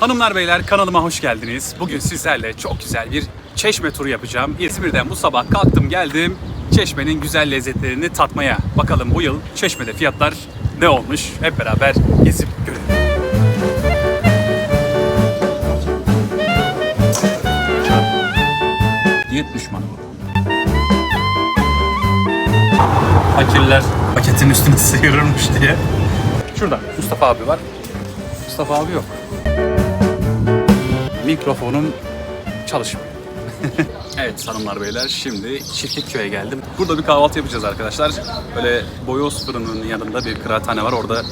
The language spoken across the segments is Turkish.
Hanımlar beyler kanalıma hoş geldiniz. Bugün sizlerle çok güzel bir çeşme turu yapacağım. İzmir'den bu sabah kalktım geldim. Çeşmenin güzel lezzetlerini tatmaya. Bakalım bu yıl Çeşme'de fiyatlar ne olmuş? Hep beraber gezip görelim. Diyet düşmanı bu. Fakirler paketin üstünü sıyırırmış diye. Şurada Mustafa abi var. Mustafa abi yok. Mikrofonum çalışmıyor. evet hanımlar beyler şimdi Çiftlikköy'e geldim. Burada bir kahvaltı yapacağız arkadaşlar. Böyle boyoz fırının yanında bir kıraathane var. Orada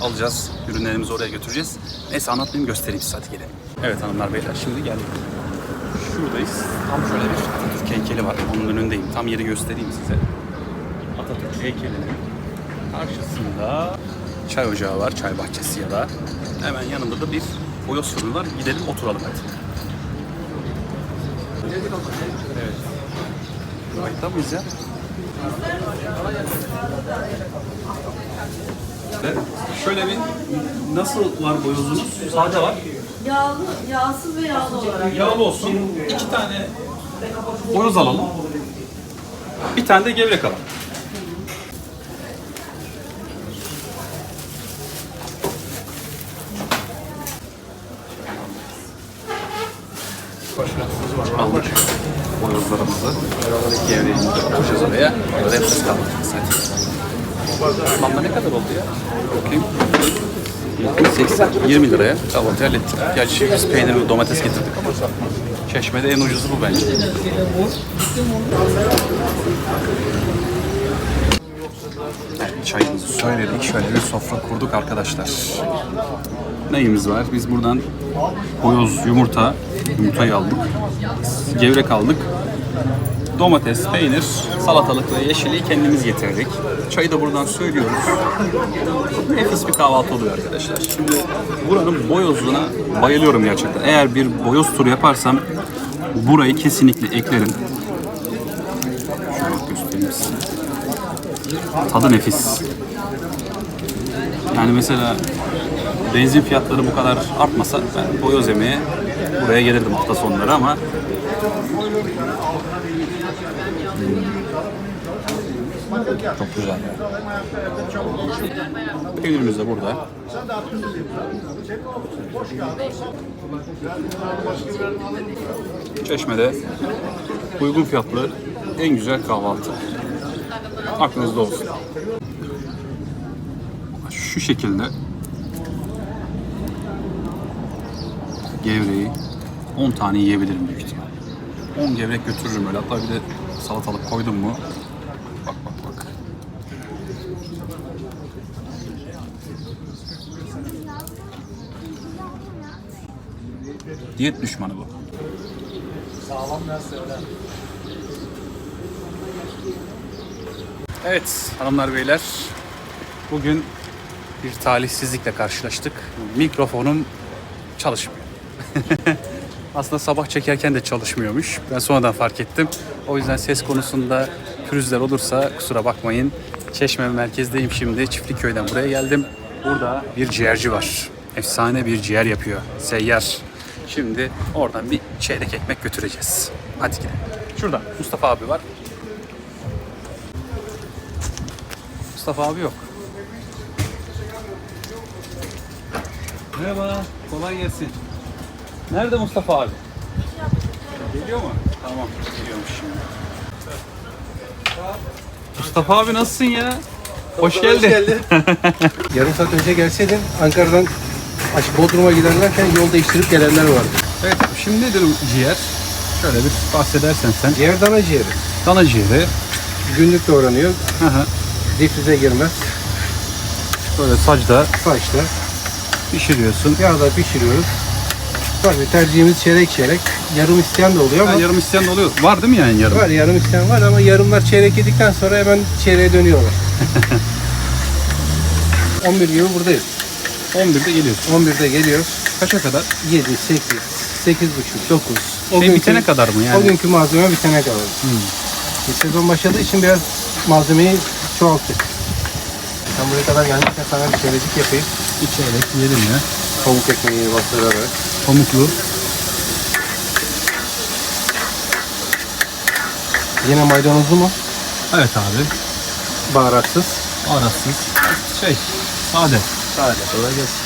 alacağız. Ürünlerimizi oraya götüreceğiz. Neyse anlatmayayım göstereyim size hadi gelin. Evet hanımlar beyler şimdi geldik. Şuradayız. Tam şöyle bir Atatürk heykeli var. Onun önündeyim. Tam yeri göstereyim size. Atatürk heykelinin karşısında çay ocağı var. Çay bahçesi ya da. Hemen yanında da bir boyoz fırını var. Gidelim oturalım hadi. Evet. Kayıtta mıyız ya? Ve Şöyle bir nasıl var boyozunuz? Sade var. Yağlı, yağsız ve yağlı olarak. Yağlı olsun. İki tane boyoz alalım. Bir tane de gevrek alalım. Oraya. Orada hepsi kaldı. Toplamda ne kadar oldu ya? Bakayım. 80, 20 liraya kahvaltı hallettik. Gerçi biz peynir ve domates getirdik ama Çeşme'de en ucuzu bu bence. Çayımızı söyledik. Şöyle bir sofra kurduk arkadaşlar. Neyimiz var? Biz buradan boyoz yumurta, yumurtayı aldık. Gevrek aldık. Domates, peynir, salatalık ve yeşilliği kendimiz getirdik. Çayı da buradan söylüyoruz. Nefis bir kahvaltı oluyor arkadaşlar. Şimdi buranın boyozuna bayılıyorum gerçekten. Eğer bir boyoz turu yaparsam burayı kesinlikle eklerim. Şöyle göstereyim size. Tadı nefis. Yani mesela benzin fiyatları bu kadar artmasa ben boyoz yemeye buraya gelirdim hafta sonları ama Çok güzel. Peynirimiz de burada. Çeşme'de uygun fiyatlı en güzel kahvaltı. Aklınızda olsun. Şu şekilde gevreği 10 tane yiyebilirim büyük ihtimal. 10 gevrek götürürüm öyle. Hatta bir de salatalık koydum mu Bak bak bak. Diyet düşmanı bu. Evet hanımlar beyler. Bugün bir talihsizlikle karşılaştık. Mikrofonum çalışmıyor. Aslında sabah çekerken de çalışmıyormuş. Ben sonradan fark ettim. O yüzden ses konusunda pürüzler olursa kusura bakmayın. Çeşme merkezdeyim şimdi. Çiftlikköy'den buraya geldim. Burada bir ciğerci var. Efsane bir ciğer yapıyor. Seyyar. Şimdi oradan bir çeyrek ekmek götüreceğiz. Hadi gidelim. Şurada Mustafa abi var. Mustafa abi yok. Merhaba, kolay gelsin. Nerede Mustafa abi? Geliyor mu? Tamam, geliyormuş şimdi. Mustafa abi nasılsın ya? Hoş geldin. Yarım saat önce gelseydin Ankara'dan Bodrum'a giderlerken yol değiştirip gelenler vardı. Evet, şimdi nedir ciğer? Şöyle bir bahsedersen sen. Ciğer dana ciğeri. Dana ciğeri. Günlük doğranıyor. Hı hı. Difrize girmez. Böyle sacda Saçta. pişiriyorsun. Yağda pişiriyoruz. Tabii tercihimiz çeyrek çeyrek. Yarım isteyen de oluyor Ha, ama yarım isteyen de oluyor. Var değil mi yani yarım? var yarım isteyen var ama yarımlar çeyrek yedikten sonra hemen çeyreğe dönüyorlar. 11 gibi buradayız. 11'de geliyorsun. 11'de geliyoruz. Kaça kadar? 7, 8, 8 buçuk, 9. O Şey bitene kadar mı yani? O günkü malzeme bitene kadar. Bir sezon başladığı için biraz malzemeyi çoğalttık. Sen buraya kadar gelmişken sana bir çeyrecik yapayım. Bir çeyrek yiyelim ya. Tavuk ekmeğini bastırarak. Pamuklu. Yine maydanozlu mu? Evet abi. Baharatsız. Aratsız. Şey, sade. Sade. Kolay gelsin.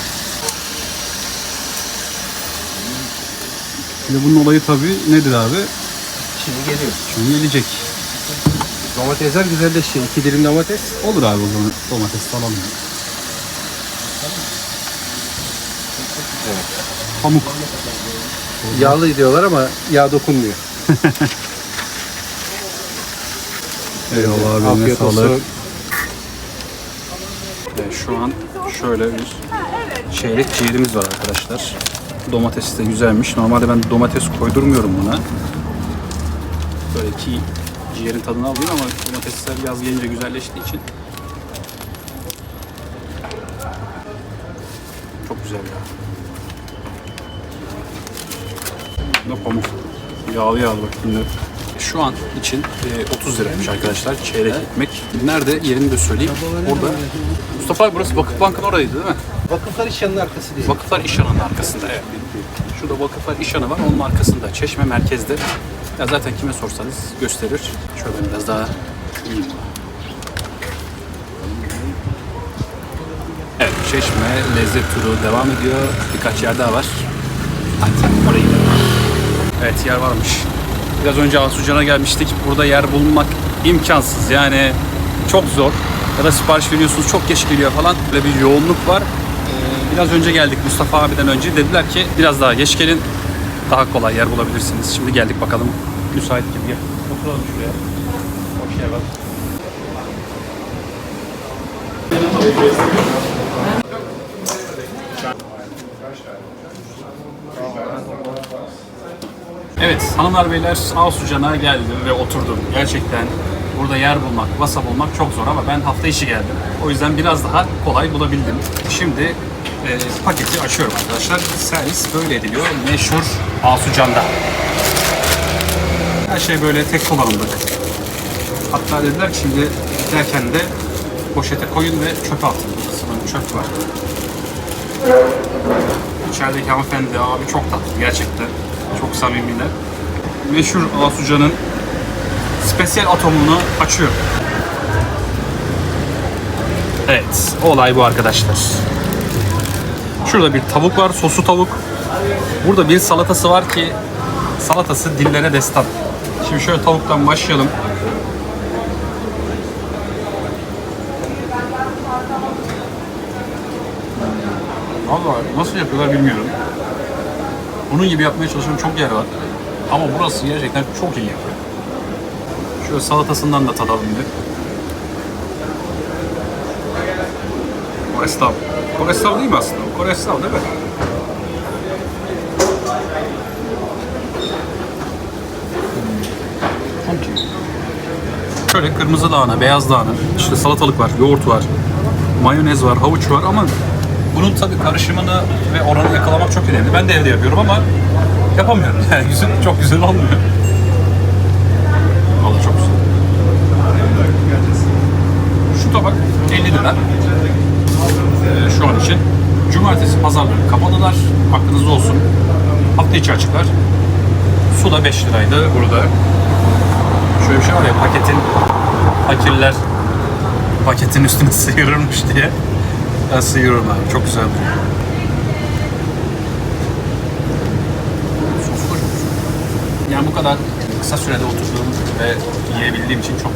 Şimdi bunun olayı tabii nedir abi? Şimdi geliyor. Şimdi gelecek. Domatesler güzelleşti. İki dilim domates. Olur abi o zaman domates falan. Evet. Pamuk. Yağlı diyorlar ama yağ dokunmuyor. Eyvallah abi. Afiyet olsun. Evet, şu an şöyle bir çeyrek ciğerimiz var arkadaşlar. Domates de güzelmiş. Normalde ben domates koydurmuyorum buna. Böyle ki ciğerin tadını alayım ama domatesler yaz gelince güzelleştiği için çok güzel ya. Ne pamuk. Yağlı yağlı bak şimdi. Şu an için e, 30 liraymış arkadaşlar çeyrek ekmek. Nerede yerini de söyleyeyim. Orada Mustafa abi burası Vakıfbank'ın oradaydı değil mi? Vakıflar iş yanının arkası değil. Vakıflar İşhanı'nın arkasında evet. Şurada Vakıflar İşhanı var onun arkasında. Çeşme merkezde. Ya zaten kime sorsanız gösterir. Şöyle biraz daha yiyeyim. Evet Çeşme lezzet turu devam ediyor. Birkaç yer daha var. Hadi oraya gidelim. Evet yer varmış. Biraz önce Asucan'a gelmiştik. Burada yer bulmak imkansız. Yani çok zor. Ya da sipariş veriyorsunuz çok geç geliyor falan. Böyle bir yoğunluk var. Ee, Biraz önce geldik Mustafa abiden önce. Dediler ki biraz daha geç gelin. Daha kolay yer bulabilirsiniz. Şimdi geldik bakalım. Müsait gibi. Gel. Oturalım şuraya. Hoş yer Evet hanımlar beyler Asucan'a geldim ve oturdum. Gerçekten burada yer bulmak, masa bulmak çok zor ama ben hafta içi geldim. O yüzden biraz daha kolay bulabildim. Şimdi e, paketi açıyorum arkadaşlar. Servis böyle ediliyor. Meşhur Asucan'da. Her şey böyle tek kullanımlık. Hatta dediler ki şimdi giderken de poşete koyun ve çöpe atın. Sanırım çöp var. İçerideki hanımefendi abi çok tatlı gerçekten. Çok samimiler. Meşhur Asucan'ın spesiyel atomunu açıyor. Evet, olay bu arkadaşlar. Şurada bir tavuk var, soslu tavuk. Burada bir salatası var ki salatası dillere destan. Şimdi şöyle tavuktan başlayalım. Vallahi nasıl yapıyorlar bilmiyorum. Bunun gibi yapmaya çalışan çok yer var. Ama burası gerçekten çok iyi yapıyor. Şöyle salatasından da tadalım bir. Korestav. Korestav değil mi aslında? Korestav değil mi? Hmm. Şöyle kırmızı lahana, beyaz lahana, işte salatalık var, yoğurt var, mayonez var, havuç var ama bunun tabii karışımını ve oranı yakalamak çok önemli. Ben de evde yapıyorum ama yapamıyorum. Yani güzel, çok güzel olmuyor. Vallahi çok güzel. Şu tabak 50 lira. Ee, şu an için. Cumartesi pazarları kapalılar. Aklınızda olsun. Hafta içi açıklar. Su da 5 liraydı burada. Şöyle bir şey var ya paketin fakirler paketin üstüne sıyırırmış diye. Ben sıyırıyorum abi. Çok güzel duruyor. Yani bu kadar kısa sürede oturduğum ve yiyebildiğim için çok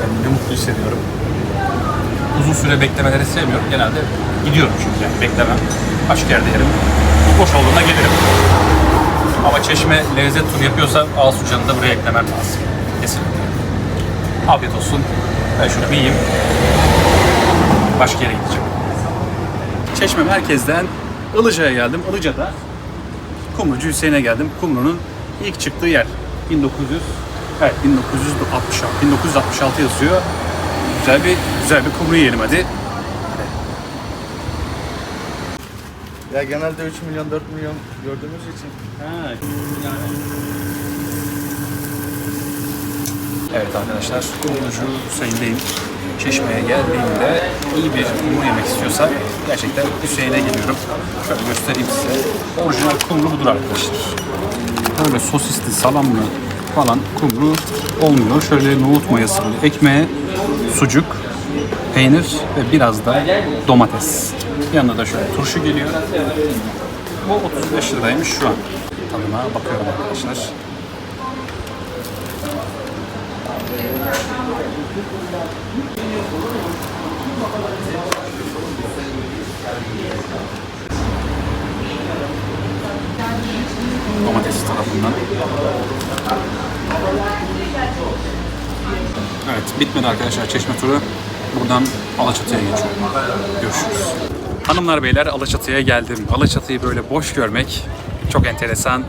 kendimi mutlu hissediyorum. Uzun süre beklemeleri sevmiyorum. Genelde gidiyorum çünkü yani beklemem. Başka yerde yerim. Boş olduğunda gelirim. Ama çeşme lezzet turu yapıyorsa Asucan'ı da buraya eklemem lazım. Kesinlikle. Afiyet olsun. Ben şunu bir yiyeyim. Başka yere gideceğim. Çeşme merkezden Ilıca'ya geldim. Ilıca'da Kumrucu Hüseyin'e geldim. Kumru'nun ilk çıktığı yer. 1900 Evet 1966 1966 yazıyor. Güzel bir güzel bir kumru yiyelim hadi. Ya genelde 3 milyon 4 milyon gördüğümüz için Ha, Evet arkadaşlar, Kumrucu Hüseyin'deyim. Çeşme'ye geldiğimde iyi bir kumru yemek istiyorsa gerçekten Hüseyin'e geliyorum. Şöyle göstereyim size. Orijinal kumru budur arkadaşlar. Böyle sosisli, salamlı falan kumru olmuyor. Şöyle nohut mayası, ekmeğe sucuk, peynir ve biraz da domates. Yanında da şöyle turşu geliyor. Bu 35 liraymış şu an. Tadına bakıyorum arkadaşlar. Domates tarafından. Evet bitmedi arkadaşlar çeşme turu. Buradan Alaçatı'ya geçiyorum. Görüşürüz. Hanımlar beyler Alaçatı'ya geldim. Alaçatı'yı böyle boş görmek çok enteresan.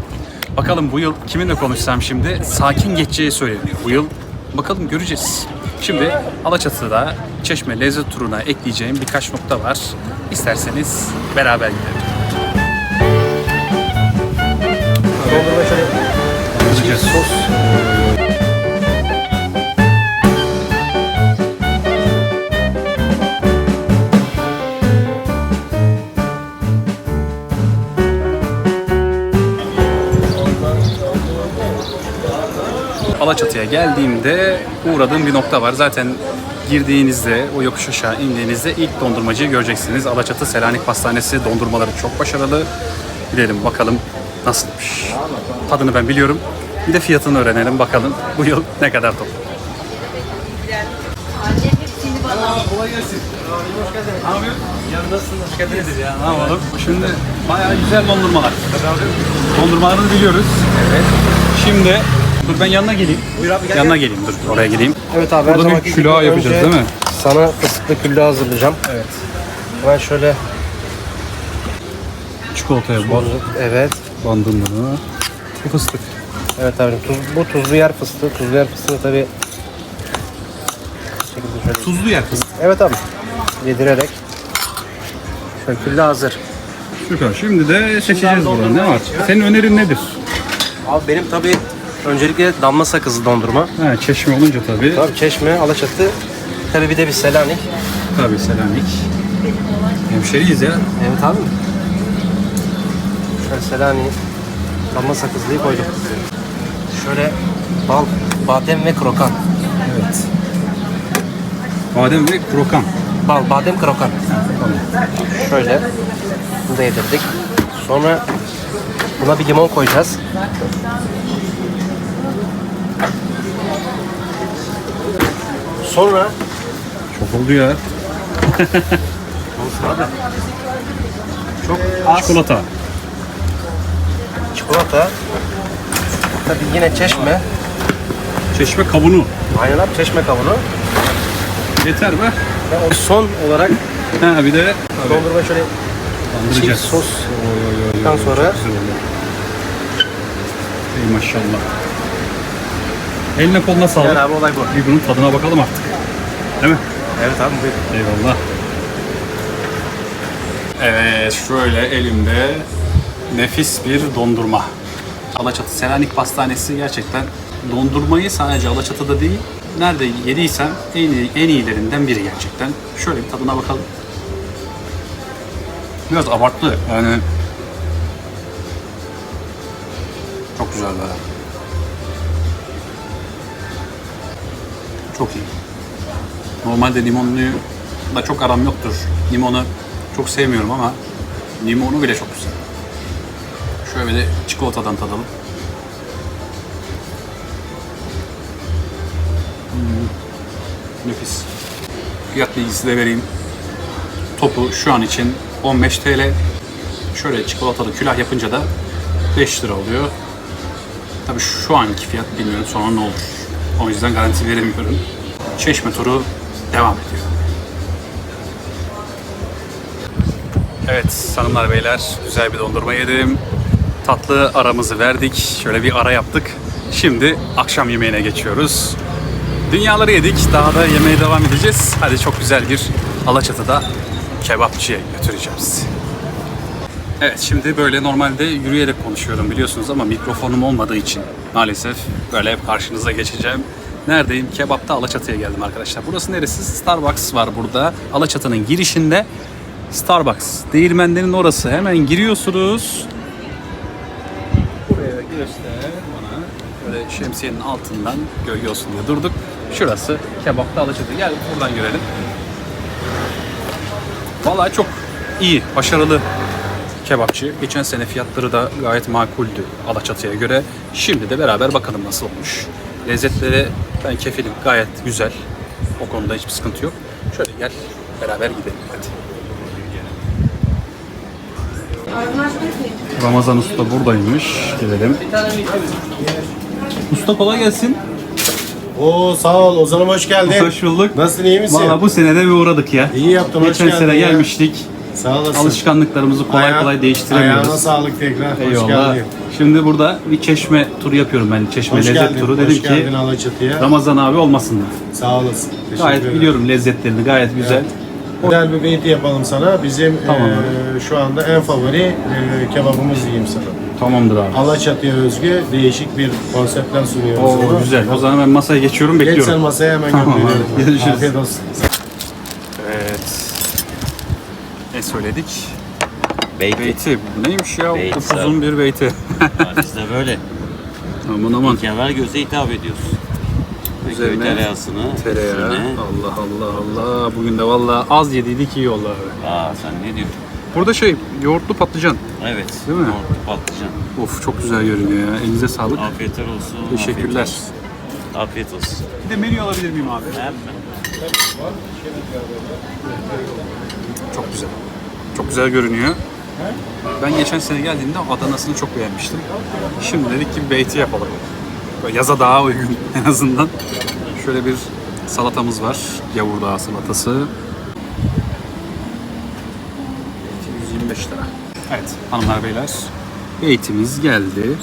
Bakalım bu yıl kiminle konuşsam şimdi sakin geçeceği söyleniyor. Bu yıl bakalım göreceğiz. Şimdi Alaçatı'da Çeşme lezzet turuna ekleyeceğim birkaç nokta var. İsterseniz beraber gidelim. Dondurma şöyle sos. Alaçatı'ya geldiğimde uğradığım bir nokta var. Zaten girdiğinizde, o yokuş aşağı indiğinizde ilk dondurmacıyı göreceksiniz. Alaçatı Selanik Pastanesi dondurmaları çok başarılı. Gidelim bakalım nasılmış. Tadını ben biliyorum. Bir de fiyatını öğrenelim bakalım bu yıl ne kadar top. Hoş geldiniz ya. Ne yapalım? Şimdi bayağı güzel dondurmalar. Dondurmalarını biliyoruz. Evet. Şimdi dur ben yanına geleyim. Buyur abi, gel, yanına geleyim dur oraya geleyim. Evet abi her Burada bir zamanki külah yapacağız önce değil mi? Sana fıstıklı külah hazırlayacağım. Evet. Ben şöyle Çikolataya bozduk. Evet. bandım bunu. Bu fıstık. Evet abi tuz, bu tuzlu yer fıstığı. Tuzlu yer fıstığı tabii bu şekilde şöyle. Tuzlu yer fıstık. Evet abi. Yedirerek. Şöyle külah hazır. Süper. Şimdi de seçeceğiz buradan. Ne var? Senin önerin nedir? Abi benim tabii öncelikle damla sakızlı dondurma. Ha, çeşme olunca tabii. Tabii Çeşme, Alaçatı. Tabii bir de bir Selanik. Tabii Selanik. Hemşeriyiz ya. Evet abi. Şöyle Selanik, damla sakızlıyı koyduk. Şöyle bal, badem ve krokan. Evet. Badem ve krokan. Bal, badem, krokan. Şöyle. Bunu da yedirdik. Sonra buna bir limon koyacağız. Sonra Çok oldu ya. olsun abi. Çok az Çikolata. çikolata. Tabii yine çeşme. Çeşme kavunu. Aynen abi çeşme kavunu. Yeter be. Ve o son olarak Ha bir de dondurma şöyle bandıracağız. çiğ sos Ondan sonra Güzel oldu. Ey maşallah. Eline koluna sağlık. yani abi olay bu. Bir bunun tadına bakalım artık. Değil mi? Evet abi buyur. Eyvallah. Evet şöyle elimde nefis bir dondurma. Alaçatı Selanik Pastanesi gerçekten dondurmayı sadece Alaçatı'da değil, nerede yediysem en, iyi, en iyilerinden biri gerçekten. Şöyle bir tadına bakalım. Biraz abartlı yani. Çok güzel be. Çok iyi. Normalde limonluyu da çok aram yoktur. Limonu çok sevmiyorum ama limonu bile çok güzel. Şöyle de çikolatadan tadalım. Hmm, Nefis. Fiyat bilgisi de vereyim. Topu şu an için 15 TL. Şöyle çikolatalı külah yapınca da 5 lira oluyor. Tabii şu anki fiyat bilmiyorum sonra ne olur. O yüzden garanti veremiyorum. Çeşme turu devam ediyor. Evet hanımlar beyler güzel bir dondurma yedim. Tatlı aramızı verdik. Şöyle bir ara yaptık. Şimdi akşam yemeğine geçiyoruz. Dünyaları yedik. Daha da yemeğe devam edeceğiz. Hadi çok güzel bir Alaçatı'da kebapçıya götüreceğim sizi. Evet şimdi böyle normalde yürüyerek konuşuyorum biliyorsunuz ama mikrofonum olmadığı için maalesef böyle hep karşınıza geçeceğim. Neredeyim? Kebapta Alaçatı'ya geldim arkadaşlar. Burası neresi? Starbucks var burada. Alaçatı'nın girişinde Starbucks. Değirmenlerin orası. Hemen giriyorsunuz. Buraya göster bana. Böyle şemsiyenin altından gölge olsun diye durduk. Şurası Kebapta Alaçatı. Gel buradan görelim. Vallahi çok iyi, başarılı kebapçı. Geçen sene fiyatları da gayet makuldü Alaçatı'ya göre. Şimdi de beraber bakalım nasıl olmuş. Lezzetleri ben kefilim gayet güzel. O konuda hiçbir sıkıntı yok. Şöyle gel beraber gidelim hadi. Ramazan Usta buradaymış. Gidelim. Usta kolay gelsin. Oo sağ ol Ozan'ım hoş geldin. Hoş bulduk. Nasılsın iyi misin? Valla bu senede bir uğradık ya. İyi yaptın, hoş Geçen geldin sene ya. gelmiştik. Sağ olasın. Alışkanlıklarımızı kolay Ayağı- kolay değiştiremiyoruz. Ayağına sağlık tekrar. Hoş Eyvallah. geldin. Şimdi burada bir çeşme turu yapıyorum ben. Çeşme Hoş lezzet geldin. turu. Hoş Dedim geldin ki Alaçatı'ya. Ramazan abi olmasın mı? Sağ olasın. Teşekkür Gayet ederim. biliyorum lezzetlerini. Gayet güzel. Güzel bir beyti yapalım sana. Bizim Tamam. eee, şu anda en favori eee, kebabımız diyeyim sana. Tamamdır abi. Alaçatı'ya özgü değişik bir konseptten sunuyoruz. Oo güzel. O zaman ben masaya geçiyorum Geç sen bekliyorum. masaya hemen Tamam, gönderiyorum. görüşürüz. Afiyet olsun. Evet. Ne söyledik? Beyti. Beyti. Neymiş ya? Beyti Upuzun bir beyti. Biz de böyle. aman aman. Kenar göze hitap ediyoruz. Üzerine tereyağısını Tereyağı. üstüne- Allah Allah Allah. Bugün de valla az yediydik iyi oldu abi. Aa sen ne diyorsun? Burada şey yoğurtlu patlıcan. Evet. Değil mi? Yoğurtlu patlıcan. Of çok güzel görünüyor ya. Elinize sağlık. Afiyetler olsun. Teşekkürler. Afiyet olsun. Afiyet olsun. Bir de menü alabilir miyim abi? Hemen. Çok güzel. Çok güzel görünüyor. Ben geçen sene geldiğimde Adana'sını çok beğenmiştim. Şimdi dedik ki beyti yapalım. Böyle yaza daha uygun en azından. Şöyle bir salatamız var. Yavurdağ salatası. 125 lira. Evet hanımlar beyler. Beytimiz geldi.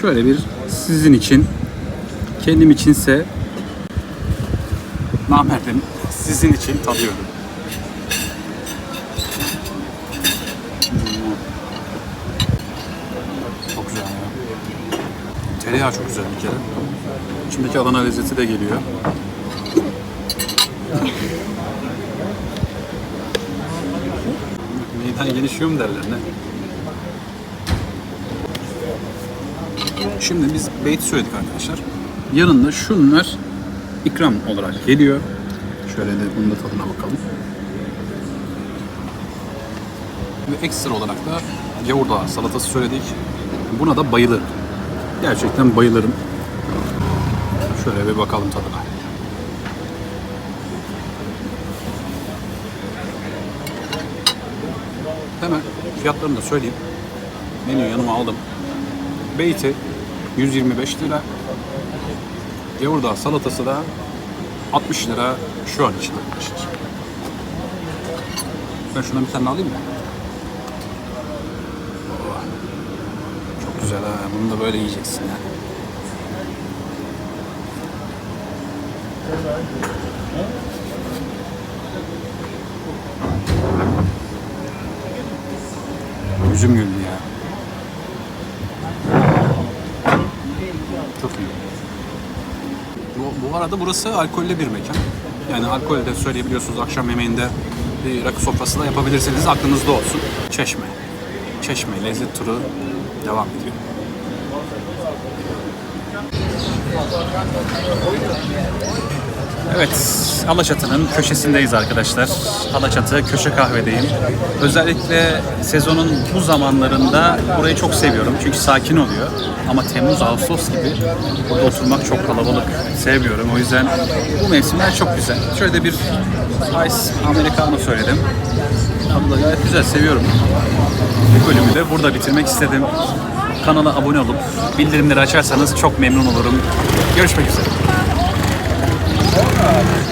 Şöyle bir sizin için, kendim içinse namerdim sizin için tadıyorum. Çok güzel ya. Tereyağı çok güzel bir kere. İçindeki Adana lezzeti de geliyor. Meydan gelişiyor mu derler ne? Şimdi biz beyti söyledik arkadaşlar. Yanında şunlar ikram olarak geliyor. Şöyle de bunun da tadına bakalım. Ve ekstra olarak da yavurdağı salatası söyledik. Buna da bayılırım. Gerçekten bayılırım. Şöyle bir bakalım tadına. Hemen fiyatlarını da söyleyeyim. Menüyü yanıma aldım. Beyti 125 lira. Yavurdağı salatası da 60 lira şu an için arkadaşlar. Ben şundan bir tane alayım mı? Oh. Çok güzel ha. Bunu da böyle yiyeceksin ya. Yüzüm güldü ya. Çok iyi. Bu, bu arada burası alkollü bir mekan. Yani alkol de söyleyebiliyorsunuz akşam yemeğinde bir rakı sofrası da yapabilirsiniz. Aklınızda olsun. Çeşme. Çeşme lezzet turu devam ediyor. Evet, Alaçatı'nın köşesindeyiz arkadaşlar. Alaçatı köşe kahvedeyim. Özellikle sezonun bu zamanlarında burayı çok seviyorum çünkü sakin oluyor. Ama Temmuz, Ağustos gibi burada oturmak çok kalabalık. Sevmiyorum. O yüzden bu mevsimler çok güzel. Şöyle de bir Ice Americano söyledim. Da gayet güzel, seviyorum. Bu bölümü de burada bitirmek istedim. Kanala abone olup bildirimleri açarsanız çok memnun olurum. Görüşmek üzere. up.